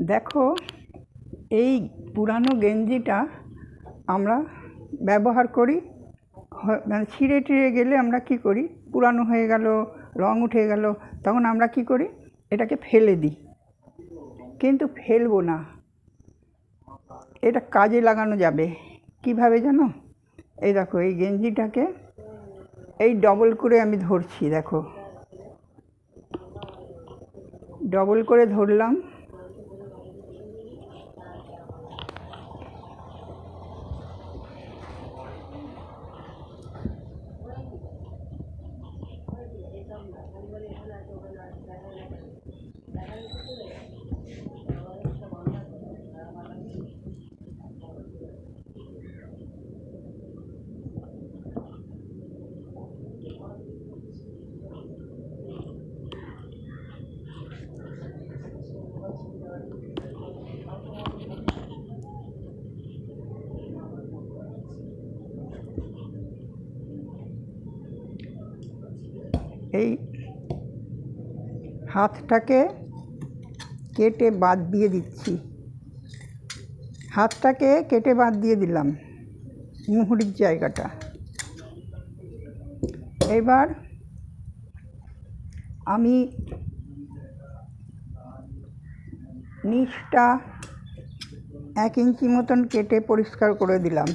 দেখো, এই পুরানো গেঞ্জিটা আমরা ব্যবহার করি। মানে ছিঁড়ে টিড়ে গেলে আমরা কি করি? পুরানো হয়ে গেল, রং উঠে গেল, তখন আমরা কি করি? এটাকে ফেলে দিই। কিন্তু ফেলব না। এটা কাজে লাগানো যাবে। কীভাবে জানো? এই দেখো, এই গেঞ্জিটাকে এই ডবল করে আমি ধরছি, দেখো। ডবল করে ধরলাম। এই হাতটাকে কেটে বাদ দিয়ে দিচ্ছি। হাতটাকে কেটে বাদ দিয়ে দিলাম মুহুরির জায়গাটা। এবার আমি নিচটা এক ইঞ্চি মতন কেটে পরিষ্কার করে দিলাম।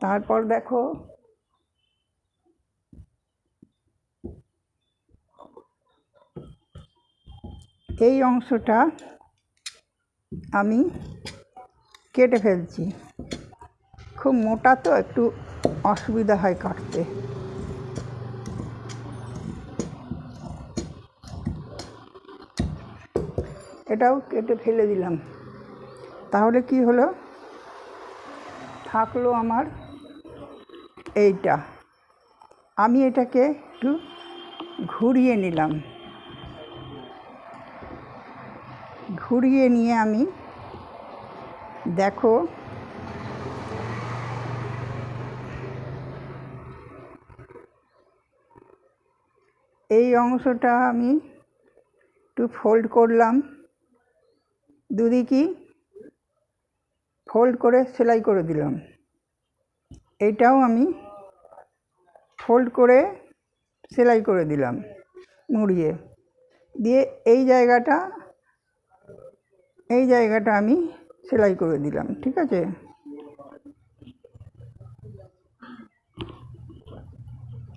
তারপর দেখো, এই অংশটা আমি কেটে ফেলছি। খুব মোটা তো, একটু অসুবিধা হয় কাটতে। এটাও কেটে ফেলে দিলাম। তাহলে কি হলো? থাকল আমার এইটা। আমি এটাকে একটু ঘুরিয়ে নিলাম। ঘুরিয়ে নিয়ে আমি দেখো এই অংশটা আমি একটু ফোল্ড করলাম। দুদিকই ফোল্ড করে সেলাই করে দিলাম। এইটাও আমি ফোল্ড করে সেলাই করে দিলাম মুড়িয়ে। দিয়ে এই জায়গাটা এই জায়গাটা আমি সেলাই করে দিলাম, ঠিক আছে?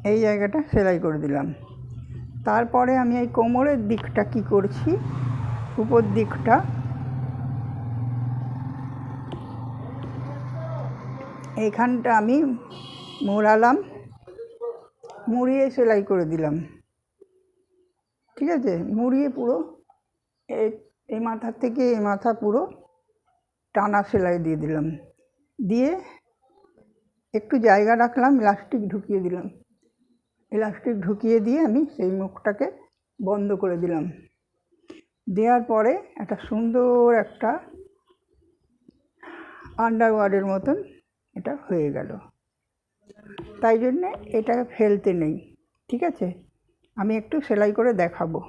এই জায়গাটা সেলাই করে দিলাম। তারপরে আমি এই কোমরের দিকটা কি করছি? উপর দিকটা। এইখানটা আমি মোড়ালাম, মুড়িয়ে সেলাই করে দিলাম। ঠিক আছে? মুড়িয়ে পুরো এই মাথা থেকে এই মাথা পুরো টানা সেলাই দিয়ে দিলাম। দিয়ে একটু জায়গা রাখলাম, ইলাস্টিক ঢুকিয়ে দিলাম। ইলাস্টিক ঢুকিয়ে দিয়ে আমি সেই মুখটাকে বন্ধ করে দিলাম। দেওয়ার পরে একটা সুন্দর একটা আন্ডারওয়ার্ডের মতন এটা হয়ে গেল। তাই জন্যে এটা ফেলতে নেই, ঠিক আছে? আমি একটু সেলাই করে দেখাবো।